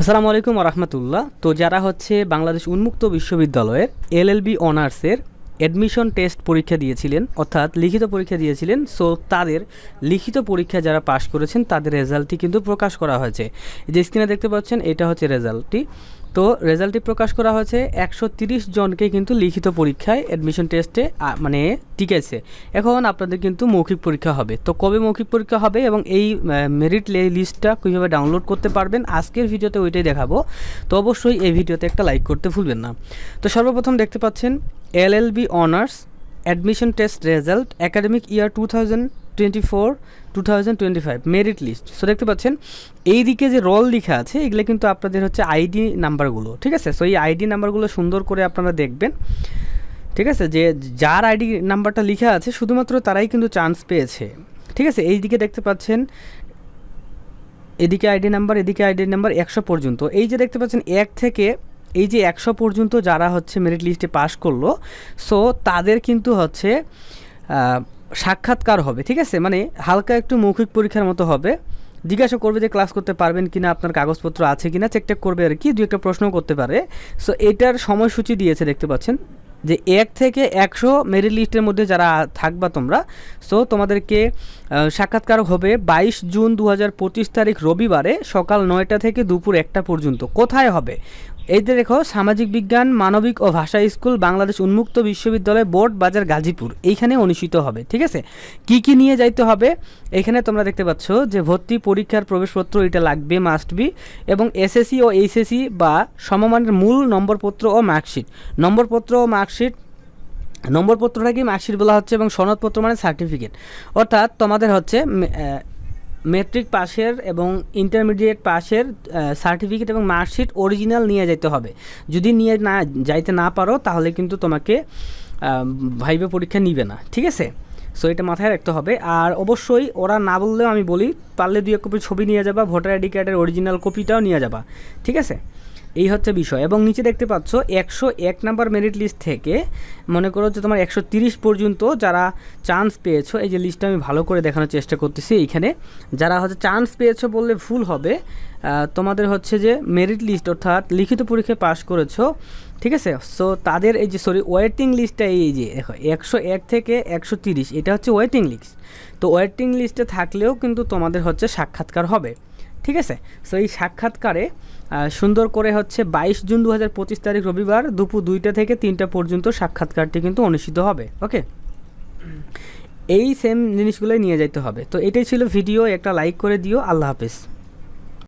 আসসালামু আলাইকুম রহমতুল্লাহ। তো যারা হচ্ছে বাংলাদেশ উন্মুক্ত বিশ্ববিদ্যালয়ের এলএলবি অনার্সের অ্যাডমিশন টেস্ট পরীক্ষা দিয়েছিলেন, অর্থাৎ লিখিত পরীক্ষা দিয়েছিলেন সো তাদের লিখিত পরীক্ষা যারা পাশ করেছেন, তাদের রেজাল্টটি কিন্তু প্রকাশ করা হয়েছে। যে স্ক্রিনে দেখতে পাচ্ছেন, এটা হচ্ছে রেজাল্টটি তো রেজাল্টটি প্রকাশ করা হয়েছে একশো জনকে কিন্তু লিখিত পরীক্ষায় অ্যাডমিশন টেস্টে মানে টিকেছে। এখন আপনাদের কিন্তু মৌখিক পরীক্ষা হবে। তো কবে মৌখিক পরীক্ষা হবে এবং এই মেরিট লিস্টটা কীভাবে ডাউনলোড করতে পারবেন, আজকের ভিডিওতে ওইটাই দেখাবো। তো অবশ্যই এই ভিডিওতে একটা লাইক করতে ভুলবেন না। তো সর্বপ্রথম দেখতে পাচ্ছেন LLB honours admission test result academic year two thousand twenty four two thousand twenty five merit list so দেখতে পাচ্ছেন এই দিকে যে রোল লেখা আছে, এগুলো কিন্তু আপনাদের হচ্ছে আইডি নাম্বারগুলো ঠিক আছে? সো এই আইডি নাম্বারগুলো সুন্দর করে আপনারা দেখবেন, ঠিক আছে? যে যার আইডি নাম্বারটা লেখা আছে, শুধুমাত্র তারাই কিন্তু চান্স পেয়েছে, ঠিক আছে? এই দিকে দেখতে পাচ্ছেন, এদিকে আইডি নাম্বার এদিকে আইডি নাম্বার একশো পর্যন্ত। এই যে দেখতে পাচ্ছেন, এক থেকে এই যে একশো পর্যন্ত যারা হচ্ছে মেরিট লিস্টে পাশ করল সো তাদের কিন্তু হচ্ছে সাক্ষাৎকার হবে, ঠিক আছে? মানে হালকা একটু মৌখিক পরীক্ষার মতো হবে। জিজ্ঞাসা করবে যে ক্লাস করতে পারবেন কিনা, আপনার কাগজপত্র আছে কিনা চেক টেক করবে আর কি দু একটা প্রশ্ন করতে পারে। সো এটার সময়সূচি দিয়েছে, দেখতে পাচ্ছেন। যে এক থেকে একশো মেরিট লিস্টের মধ্যে যারা থাকবা তোমরা সো তোমাদেরকে সাক্ষাৎকার হবে বাইশ জুন দু হাজার পঁচিশ তারিখ রবিবারে সকাল নয়টা থেকে দুপুর একটা পর্যন্ত। কোথায় হবে? এই যে দেখো, সামাজিক বিজ্ঞান, মানবিক ও ভাষা স্কুল, বাংলাদেশ উন্মুক্ত বিশ্ববিদ্যালয় বোর্ড, বাজার গাজীপুর। এইখানে অনুষ্ঠিত হবে, ঠিক আছে? কি কি নিয়ে যাইতে হবে? এখানে তোমরা দেখতে পাচ্ছ যে ভর্তি, পরীক্ষার প্রবেশপত্র এটা লাগবে মাস্ট বি এবং এসএসসি ও এইচএসসি বা সমমানের মূল নম্বরপত্র ও মার্কশিট নম্বরপত্র ও মার্কশিট নম্বরপত্রটাকে মার্কশিট বলা হচ্ছে এবং সনদপত্র মানে সার্টিফিকেট। অর্থাৎ তোমাদের হচ্ছে মেট্রিক পাশের এবং ইন্টারমিডিয়েট পাশের সার্টিফিকেট এবং মার্কশিট অরিজিনাল নিয়ে যেতে হবে। যদি নিয়ে না, যাইতে না পারো তাহলে কিন্তু তোমাকে ভাইবে পরীক্ষা নিবে না, ঠিক আছে? সো এটা মাথায় রাখতে হবে। আর অবশ্যই ওরা না বললেও আমি বলি, পারলে দুই এক কপি ছবি নিয়ে যাবা, ভোটার আইডি কার্ডের অরিজিনাল কপিটাও নিয়ে যাবা, ঠিক আছে? এই হচ্ছে বিষয়। এবং নিচে দেখতে পাচ্ছ, একশো এক নাম্বার মেরিট লিস্ট থেকে মনে করো যে তোমার একশো তিরিশ পর্যন্ত যারা চান্স পেয়েছ, এই যে লিস্টটা আমি ভালো করে দেখানোর চেষ্টা করতেছি এইখানে। যারা হচ্ছে চান্স পেয়েছ বললে ভুল হবে তোমাদের হচ্ছে যে মেরিট লিস্ট অর্থাৎ লিখিত পরীক্ষায় পাশ করেছ, ঠিক আছে? সো তাদের এই যে সরি ওয়েটিং লিস্টটা এই যে, দেখো, একশো এক থেকে একশো তিরিশ, এটা হচ্ছে ওয়েটিং লিস্ট তো ওয়েটিং লিস্টে থাকলেও কিন্তু তোমাদের হচ্ছে সাক্ষাৎকার হবে। ঠিক আছে? সো এই সাক্ষাৎকারে সুন্দর করে হচ্ছে বাইশ জুন দু হাজার পঁচিশ তারিখ রবিবার দুপুর দুইটা থেকে তিনটা পর্যন্ত সাক্ষাৎকারটি কিন্তু অনুষ্ঠিত হবে ওকে এই সেম জিনিসগুলোই নিয়ে যেতে হবে। তো এটাই ছিল ভিডিও একটা লাইক করে দিও, আল্লাহ হাফিজ।